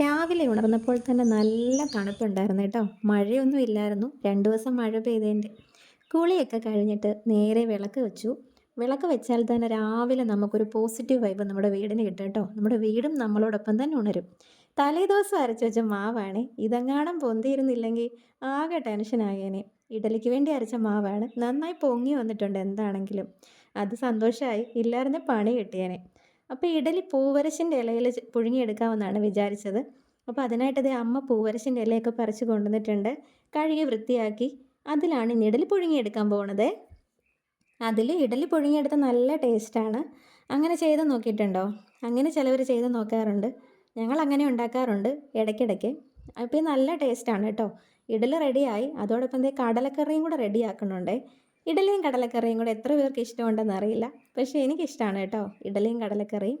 രാവിലെ ഉണർന്നപ്പോൾ തന്നെ നല്ല തണുപ്പുണ്ടായിരുന്നു കേട്ടോ. മഴയൊന്നും ഇല്ലായിരുന്നു. രണ്ട് ദിവസം മഴ പെയ്തതിന്റെ കുളിയൊക്കെ കഴിഞ്ഞിട്ട് നേരെ വിളക്ക് വെച്ചു. വിളക്ക് വെച്ചാൽ തന്നെ രാവിലെ നമുക്കൊരു പോസിറ്റീവ് വൈബ് നമ്മുടെ വീടിന് കിട്ടും കേട്ടോ. നമ്മുടെ വീടും നമ്മളോടൊപ്പം തന്നെ ഉണരും. തലേ ദിവസം അരച്ചു വെച്ച മാവാണ്. ഇതെങ്ങാണം പൊന്തിയിരുന്നില്ലെങ്കിൽ ആകെ ടെൻഷനായേനെ ഇഡലിക്ക് വേണ്ടി അരച്ച മാവാണ്. നന്നായി പൊങ്ങി വന്നിട്ടുണ്ട് എന്താണെങ്കിലും. അത് സന്തോഷമായി ഇല്ലായിരുന്നെ പണി കിട്ടിയേനെ. അപ്പോൾ ഇഡലി പൂവരശിന്റെ ഇലയിൽ പുഴുങ്ങിയെടുക്കാമെന്നാണ് വിചാരിച്ചത്. അപ്പോൾ അതിനായിട്ട് അതേ അമ്മ പൂവരശിന്റെ ഇലയൊക്കെ പറിച്ച് കൊണ്ടുവന്നിട്ടുണ്ട്. കഴുകി വൃത്തിയാക്കി. അതിലാണ് ഇനി ഇഡലി പുഴുങ്ങിയെടുക്കാൻ പോകുന്നത് അതിൽ ഇഡലി പുഴുങ്ങിയെടുത്ത നല്ല ടേസ്റ്റാണ്. അങ്ങനെ ചെയ്ത് നോക്കിയിട്ടുണ്ടോ? അങ്ങനെ ചിലവർ ചെയ്ത് നോക്കാറുണ്ട്. ഞങ്ങൾ അങ്ങനെ ഉണ്ടാക്കാറുണ്ട് ഇടയ്ക്കിടയ്ക്ക്. അപ്പോൾ നല്ല ടേസ്റ്റാണ് കേട്ടോ. ഇഡലി റെഡിയായി. അതോടൊപ്പം ദേ കടലക്കറിയും കൂടെ റെഡിയാക്കുന്നുണ്ടേ. ഇഡലിയും കടലക്കറിയും കൂടെ എത്ര പേർക്ക് ഇഷ്ടമുണ്ടെന്ന് അറിയില്ല. പക്ഷേ എനിക്കിഷ്ടമാണ് കേട്ടോ ഇഡലിയും കടലക്കറിയും.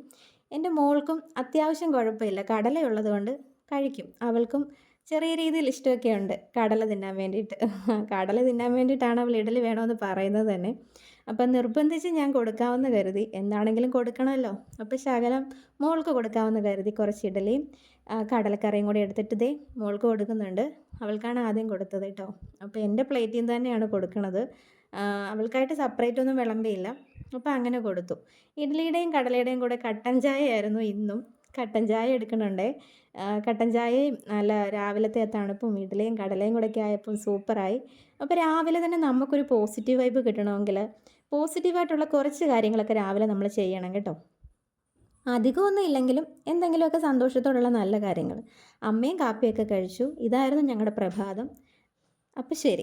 എന്റെ മോൾക്കും അത്യാവശ്യം കുഴപ്പമില്ല. കടലയുള്ളത് കൊണ്ട് കഴിക്കും. അവൾക്കും ചെറിയ രീതിയിൽ ഇഷ്ടമൊക്കെ ഉണ്ട് കടല തിന്നാൻ വേണ്ടിയിട്ട്. കടല തിന്നാൻ വേണ്ടിയിട്ടാണ് അവൾ ഇഡലി വേണമെന്ന് പറയുന്നത് തന്നെ. അപ്പം നിർബന്ധിച്ച് ഞാൻ കൊടുക്കാമെന്ന് കരുതി. എന്താണെങ്കിലും കൊടുക്കണമല്ലോ. അപ്പോൾ ശകലം മോൾക്ക് കൊടുക്കാമെന്ന് കരുതി. കുറച്ച് ഇഡലിയും കടലക്കറിയും കൂടി എടുത്തിട്ട് ദേ മോൾക്ക് കൊടുക്കുന്നുണ്ട്. അവൾക്കാണ് ആദ്യം കൊടുത്തത് കേട്ടോ. അപ്പോൾ എന്റെ പ്ലേറ്റിൽ നിന്ന് തന്നെയാണ് കൊടുക്കണത്. അവൾക്കായിട്ട് സെപ്പറേറ്റ് ഒന്നും വിളമ്പിയില്ല. അപ്പോൾ അങ്ങനെ കൊടുത്തു. ഇഡ്ഡലിയുടെയും കടലയുടെയും കൂടെ കട്ടൻ ചായ ആയിരുന്നു ഇന്നും. കട്ടൻ ചായ എടുക്കണുണ്ടേ. കട്ടൻ ചായയും നല്ല രാവിലത്തെ തണുപ്പും ഇഡ്ഡലിയും കടലയും കൂടെയൊക്കെ ആയപ്പം സൂപ്പറായി. അപ്പോൾ രാവിലെ തന്നെ നമുക്കൊരു പോസിറ്റീവ് വൈബ് കിട്ടണമെങ്കിൽ പോസിറ്റീവായിട്ടുള്ള കുറച്ച് കാര്യങ്ങളൊക്കെ രാവിലെ നമ്മൾ ചെയ്യണം കേട്ടോ. അധികമൊന്നും ഇല്ലെങ്കിലും എന്തെങ്കിലുമൊക്കെ സന്തോഷത്തോടുള്ള നല്ല കാര്യങ്ങൾ. അമ്മയും കാപ്പിയൊക്കെ കഴിച്ചു. ഇതായിരുന്നു ഞങ്ങളുടെ പ്രഭാതം. അപ്പോൾ ശരി.